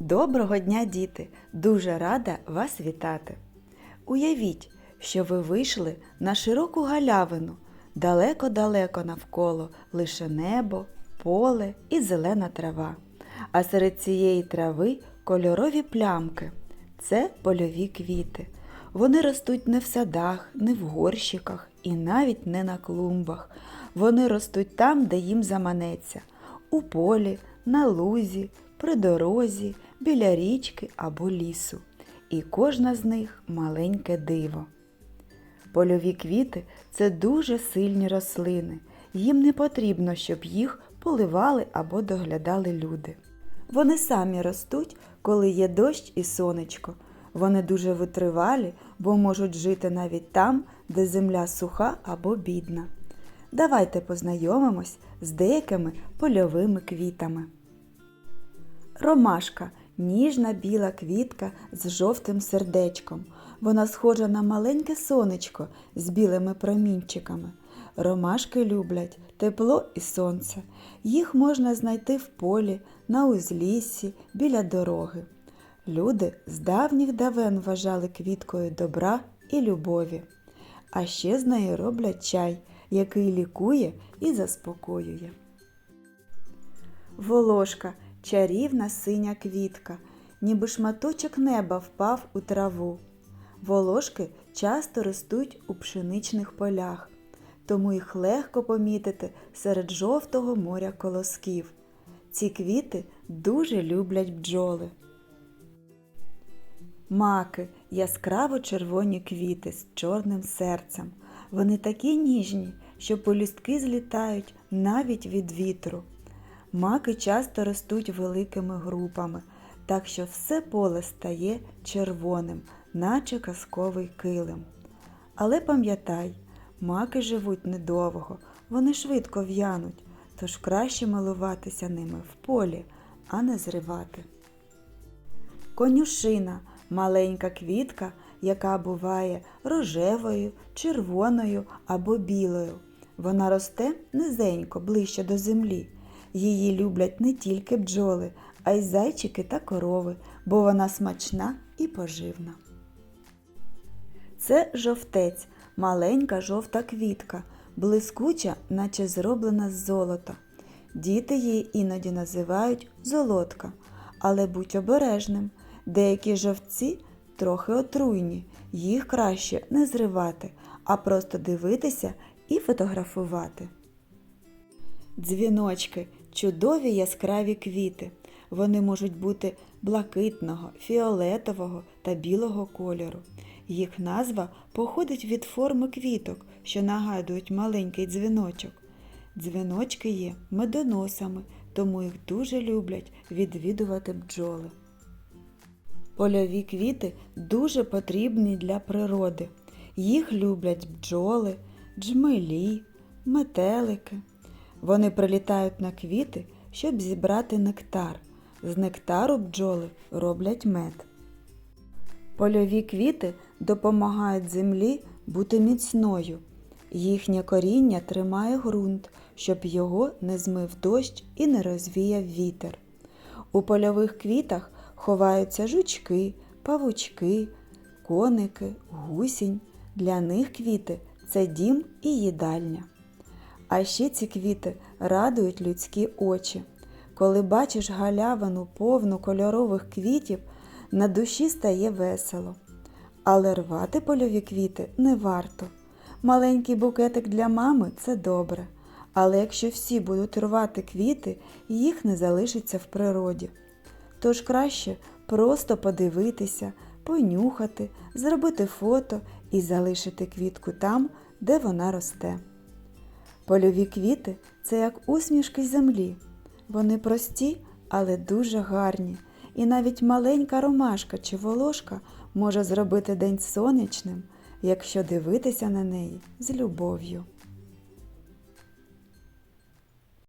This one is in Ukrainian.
Доброго дня, діти! Дуже рада вас вітати. Уявіть, що ви вийшли на широку галявину, далеко-далеко навколо лише небо, поле і зелена трава. А серед цієї трави кольорові плямки. Це польові квіти. Вони ростуть не в садах, не в горщиках і навіть не на клумбах. Вони ростуть там, де їм заманеться у полі, на лузі, при дорозі, біля річки або лісу. І кожна з них маленьке диво. Польові квіти це дуже сильні рослини. Їм не потрібно, щоб їх поливали або доглядали люди. Вони самі ростуть, коли є дощ і сонечко. Вони дуже витривалі, бо можуть жити навіть там, де земля суха або бідна. Давайте познайомимось з деякими польовими квітами. Ромашка ніжна біла квітка з жовтим сердечком. Вона схожа на маленьке сонечко з білими промінчиками. Ромашки люблять тепло і сонце. Їх можна знайти в полі, на узліссі, біля дороги. Люди з давніх давен вважали квіткою добра і любові. А ще з нею роблять чай, який лікує і заспокоює. Волошка чарівна синя квітка, ніби шматочок неба впав у траву. Волошки часто ростуть у пшеничних полях, тому їх легко помітити серед жовтого моря колосків. Ці квіти дуже люблять бджоли. Маки яскраво червоні квіти з чорним серцем. Вони такі ніжні, що полюстки злітають навіть від вітру. Маки часто ростуть великими групами, так що все поле стає червоним, наче казковий килим. Але пам'ятай, маки живуть недовго, вони швидко в'януть, тож краще милуватися ними в полі, а не зривати. Конюшина маленька квітка, яка буває рожевою, червоною або білою. Вона росте низенько ближче до землі. Її люблять не тільки бджоли, а й зайчики та корови, бо вона смачна і поживна. Це жовтець, маленька жовта квітка, блискуча, наче зроблена з золота. Діти її іноді називають золотка, але будь обережним. Деякі жовтці трохи отруйні, їх краще не зривати, а просто дивитися і фотографувати. Дзвіночки чудові яскраві квіти. Вони можуть бути блакитного, фіолетового та білого кольору. Їх назва походить від форми квіток, що нагадують маленький дзвіночок. Дзвіночки є медоносами, тому їх дуже люблять відвідувати бджоли. Польові квіти дуже потрібні для природи. Їх люблять бджоли, джмелі, метелики. Вони прилітають на квіти, щоб зібрати нектар. З нектару бджоли роблять мед. Польові квіти допомагають землі бути міцною. Їхнє коріння тримає ґрунт, щоб його не змив дощ і не розвіяв вітер. У польових квітах ховаються жучки, павучки, коники, гусінь. Для них квіти це дім і їдальня. А ще ці квіти радують людські очі. Коли бачиш галявину повну кольорових квітів, на душі стає весело. Але рвати польові квіти не варто. Маленький букетик для мами це добре. Але якщо всі будуть рвати квіти, їх не залишиться в природі. Тож краще просто подивитися, понюхати, зробити фото і залишити квітку там, де вона росте. Польові квіти це як усмішки землі. Вони прості, але дуже гарні. І навіть маленька ромашка чи волошка може зробити день сонячним, якщо дивитися на неї з любов'ю.